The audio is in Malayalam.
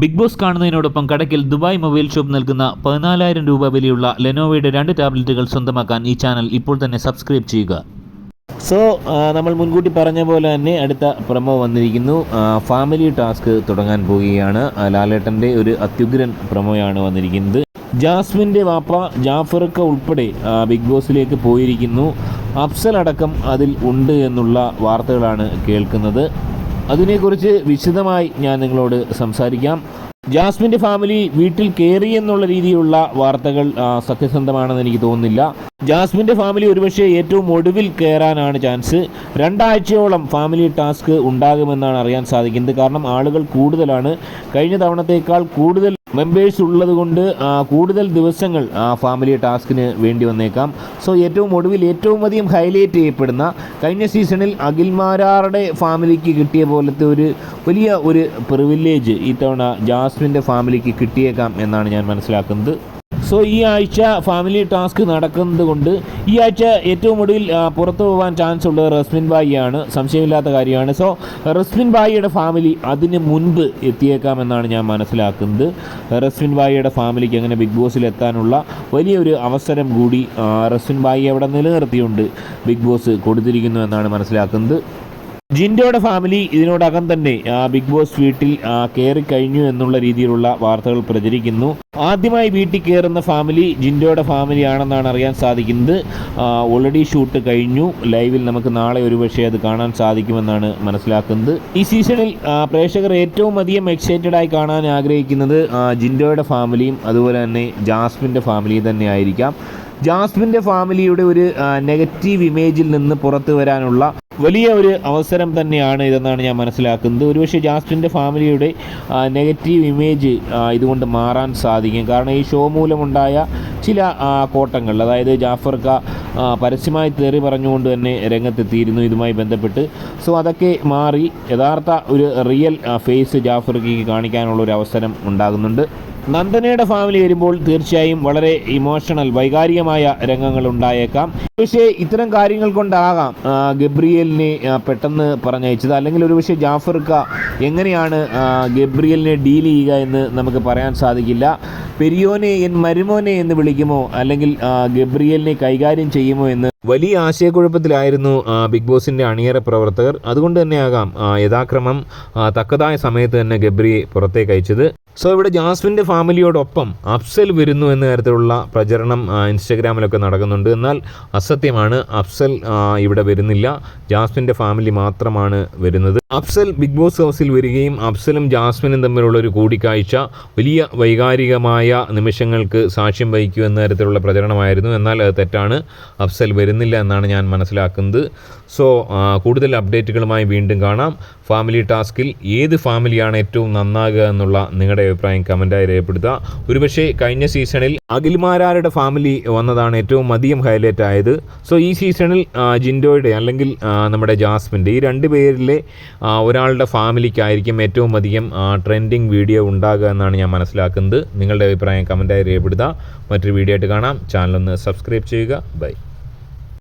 ബിഗ് ബോസ് കാണുന്നതിനോടൊപ്പം കടക്കിൽ ദുബായ് മൊബൈൽ ഷോപ്പ് നൽകുന്ന പതിനാലായിരം രൂപ വിലയുള്ള ലെനോവയുടെ രണ്ട് ടാബ്ലറ്റുകൾ സ്വന്തമാക്കാൻ ഈ ചാനൽ ഇപ്പോൾ തന്നെ സബ്സ്ക്രൈബ് ചെയ്യുക. സോ നമ്മൾ മുൻകൂട്ടി പറഞ്ഞ പോലെ തന്നെ അടുത്ത പ്രമോ വന്നിരിക്കുന്നു. ഫാമിലി ടാസ്ക് തുടങ്ങാൻ പോവുകയാണ്. ലാലേട്ടന്റെ ഒരു അത്യുഗ്രൻ പ്രമോയാണ് വന്നിരിക്കുന്നത്. ജാസ്മിന്റെ വാപ്പ ജാഫർക്ക ഉൾപ്പെടെ ബിഗ് ബോസിലേക്ക് പോയിരിക്കുന്നു. അഫ്സൽ അടക്കം അതിൽ ഉണ്ട് എന്നുള്ള വാർത്തകളാണ് കേൾക്കുന്നത്. അതിനെക്കുറിച്ച് വിശദമായി ഞാൻ നിങ്ങളോട് സംസാരിക്കാം. ജാസ്മിന്റെ ഫാമിലി വീട്ടിൽ കയറി എന്നുള്ള രീതിയിലുള്ള വാർത്തകൾ സത്യസന്ധമാണെന്ന് എനിക്ക് തോന്നുന്നില്ല. ജാസ്മിന്റെ ഫാമിലി ഒരുപക്ഷെ ഏറ്റവും ഒടുവിൽ കയറാനാണ് ചാൻസ്. രണ്ടാഴ്ചയോളം ഫാമിലി ടാസ്ക് ഉണ്ടാകുമെന്നാണ് അറിയാൻ സാധിക്കുന്നത്. കാരണം ആളുകൾ കൂടുതലാണ്. കഴിഞ്ഞ തവണത്തേക്കാൾ കൂടുതൽ മെമ്പേഴ്സ് ഉള്ളത് കൊണ്ട് കൂടുതൽ ദിവസങ്ങൾ ഫാമിലി ടാസ്കിന് വേണ്ടി വന്നേക്കാം. സോ ഏറ്റവും ഒടുവിൽ ഏറ്റവും അധികം ഹൈലൈറ്റ് ചെയ്യപ്പെടുന്ന കഴിഞ്ഞ സീസണിൽ അഖിൽമാരാറുടെ ഫാമിലിക്ക് കിട്ടിയ പോലത്തെ ഒരു വലിയ ഒരു പ്രിവിലേജ് ഇത്തവണ ജാസ്മിന്റെ ഫാമിലിക്ക് കിട്ടിയേക്കാം എന്നാണ് ഞാൻ മനസ്സിലാക്കുന്നത്. സോ ഈ ആഴ്ച ഫാമിലി ടാസ്ക് നടക്കുന്നത് കൊണ്ട് ഈ ആഴ്ച ഏറ്റവും ഒടുവിൽ പുറത്തു പോകാൻ ചാൻസ് ഉള്ളത് റസ്മിൻ ബായിയാണ് സംശയമില്ലാത്ത കാര്യമാണ്. സോ റസ്മിൻ ബായിയുടെ ഫാമിലി അതിന് മുൻപ് എത്തിയേക്കാമെന്നാണ് ഞാൻ മനസ്സിലാക്കുന്നത്. റസ്മിൻ ബായിയുടെ ഫാമിലിക്ക് അങ്ങനെ ബിഗ് ബോസിൽ എത്താനുള്ള വലിയൊരു അവസരം കൂടി റസ്മിൻ ബായി അവിടെ നിലനിർത്തിയുണ്ട്. ബിഗ് ബോസ് കൊടുത്തിരിക്കുന്നു എന്നാണ് മനസ്സിലാക്കുന്നത്. ജിൻഡോയുടെ ഫാമിലി ഇതിനോടകം തന്നെ ബിഗ് ബോസ് വീട്ടിൽ കയറി കഴിഞ്ഞു എന്നുള്ള രീതിയിലുള്ള വാർത്തകൾ പ്രചരിക്കുന്നു. ആദ്യമായി വീട്ടിൽ കയറുന്ന ഫാമിലി ജിൻഡോയുടെ ഫാമിലി ആണെന്നാണ് അറിയാൻ സാധിക്കുന്നത്. ഓൾറെഡി ഷൂട്ട് കഴിഞ്ഞു. ലൈവിൽ നമുക്ക് നാളെ ഒരുപക്ഷെ അത് കാണാൻ സാധിക്കുമെന്നാണ് മനസ്സിലാക്കുന്നത്. ഈ സീസണിൽ പ്രേക്ഷകർ ഏറ്റവും അധികം എക്സൈറ്റഡ് ആയി കാണാൻ ആഗ്രഹിക്കുന്നത് ജിൻഡോയുടെ ഫാമിലിയും അതുപോലെ തന്നെ ജാസ്മിന്റെ ഫാമിലിയും തന്നെ ആയിരിക്കാം. ജാസ്മിന്റെ ഫാമിലിയുടെ ഒരു നെഗറ്റീവ് ഇമേജിൽ നിന്ന് പുറത്തു വരാനുള്ള വലിയ ഒരു അവസരം തന്നെയാണ് ഇതെന്നാണ് ഞാൻ മനസ്സിലാക്കുന്നത്. ഒരുപക്ഷെ ജാസ്റ്റിന്റെ ഫാമിലിയുടെ നെഗറ്റീവ് ഇമേജ് ഇതുകൊണ്ട് മാറാൻ സാധിക്കും. കാരണം ഈ ഷോ മൂലമുണ്ടായ ചില കോട്ടങ്ങൾ അതായത് ജാഫർക്ക പരസ്യമായി തെറി പറഞ്ഞുകൊണ്ട് തന്നെ രംഗത്തെത്തിയിരുന്നു. ഇതുമായി ബന്ധപ്പെട്ട് സോ അതൊക്കെ മാറി യഥാർത്ഥ ഒരു റിയൽ ഫേസ് ജാഫർക്ക് കാണിക്കാനുള്ള ഒരു അവസരം ഉണ്ടാകുന്നുണ്ട്. നന്ദനയുടെ ഫാമിലി വരുമ്പോൾ തീർച്ചയായും വളരെ ഇമോഷണൽ വൈകാരികമായ രംഗങ്ങൾ ഉണ്ടായേക്കാം. പക്ഷേ ഇത്തരം കാര്യങ്ങൾ കൊണ്ടാകാം ഗബ്രിയലിനെ പെട്ടെന്ന് പറഞ്ഞയച്ചത്. അല്ലെങ്കിൽ ഒരു പക്ഷേ ജാഫർക്ക എങ്ങനെയാണ് ഗബ്രിയലിനെ ഡീൽ ചെയ്യുക എന്ന് നമുക്ക് പറയാൻ സാധിക്കില്ല. പെരിയോനെ എൻ മരുമോനെ എന്ന് വിളിക്കുമോ? അല്ലെങ്കിൽ ഗബ്രിയലിനെ കൈകാര്യം ചെയ്യുമോ എന്ന്? വലിയ ആശയക്കുഴപ്പത്തിലായിരുന്നു ബിഗ് ബോസിന്റെ അണിയറ പ്രവർത്തകർ. അതുകൊണ്ട് തന്നെയാകാം യഥാക്രമം തക്കതായ സമയത്ത് തന്നെ ഗബ്രിയെ പുറത്തേക്ക് അയച്ചത്. സോ ഇവിടെ ജാസ്മിന്റെ ഫാമിലിയോടൊപ്പം അഫ്സൽ വരുന്നു എന്ന തരത്തിലുള്ള പ്രചരണം ഇൻസ്റ്റഗ്രാമിലൊക്കെ നടക്കുന്നുണ്ട്. എന്നാൽ അസത്യമാണ് അഫ്സൽ ഇവിടെ വരുന്നില്ല. ജാസ്മിന്റെ ഫാമിലി മാത്രമാണ് വരുന്നത്. അഫ്സൽ ബിഗ് ബോസ് ഹൗസിൽ വരികയും അഫ്സലും ജാസ്മിനും തമ്മിലുള്ള ഒരു കൂടിക്കാഴ്ച വലിയ വൈകാരികമായ നിമിഷങ്ങൾക്ക് സാക്ഷ്യം വഹിക്കൂ എന്ന തരത്തിലുള്ള പ്രചരണമായിരുന്നു. എന്നാൽ അത് തെറ്റാണ്. അഫ്സൽ വരുന്നില്ല എന്നാണ് ഞാൻ മനസ്സിലാക്കുന്നത്. സോ കൂടുതൽ അപ്ഡേറ്റുകളുമായി വീണ്ടും കാണാം. ഫാമിലി ടാസ്കിൽ ഏത് ഫാമിലിയാണ് ഏറ്റവും നന്നാകുക എന്നുള്ള നിങ്ങളുടെ അഭിപ്രായം കമന്റായി രേഖപ്പെടുത്തുക. ഒരുപക്ഷെ കഴിഞ്ഞ സീസണിൽ അഖിൽമാരാരുടെ ഫാമിലി വന്നതാണ് ഏറ്റവും അധികം ഹൈലൈറ്റ് ആയത്. സോ ഈ സീസണിൽ ജിൻഡോയുടെ അല്ലെങ്കിൽ നമ്മുടെ ജാസ്മിന്റെ ഈ രണ്ട് പേരിലെ ഒരാളുടെ ഫാമിലിക്കായിരിക്കും ഏറ്റവും അധികം ട്രെൻഡിങ് വീഡിയോ ഉണ്ടാകുക എന്നാണ് ഞാൻ മനസ്സിലാക്കുന്നത്. നിങ്ങളുടെ അഭിപ്രായം കമന്റായി രേഖപ്പെടുത്തുക. മറ്റൊരു വീഡിയോ ആയിട്ട് കാണാം. ചാനലൊന്ന് സബ്സ്ക്രൈബ് ചെയ്യുക. ബൈ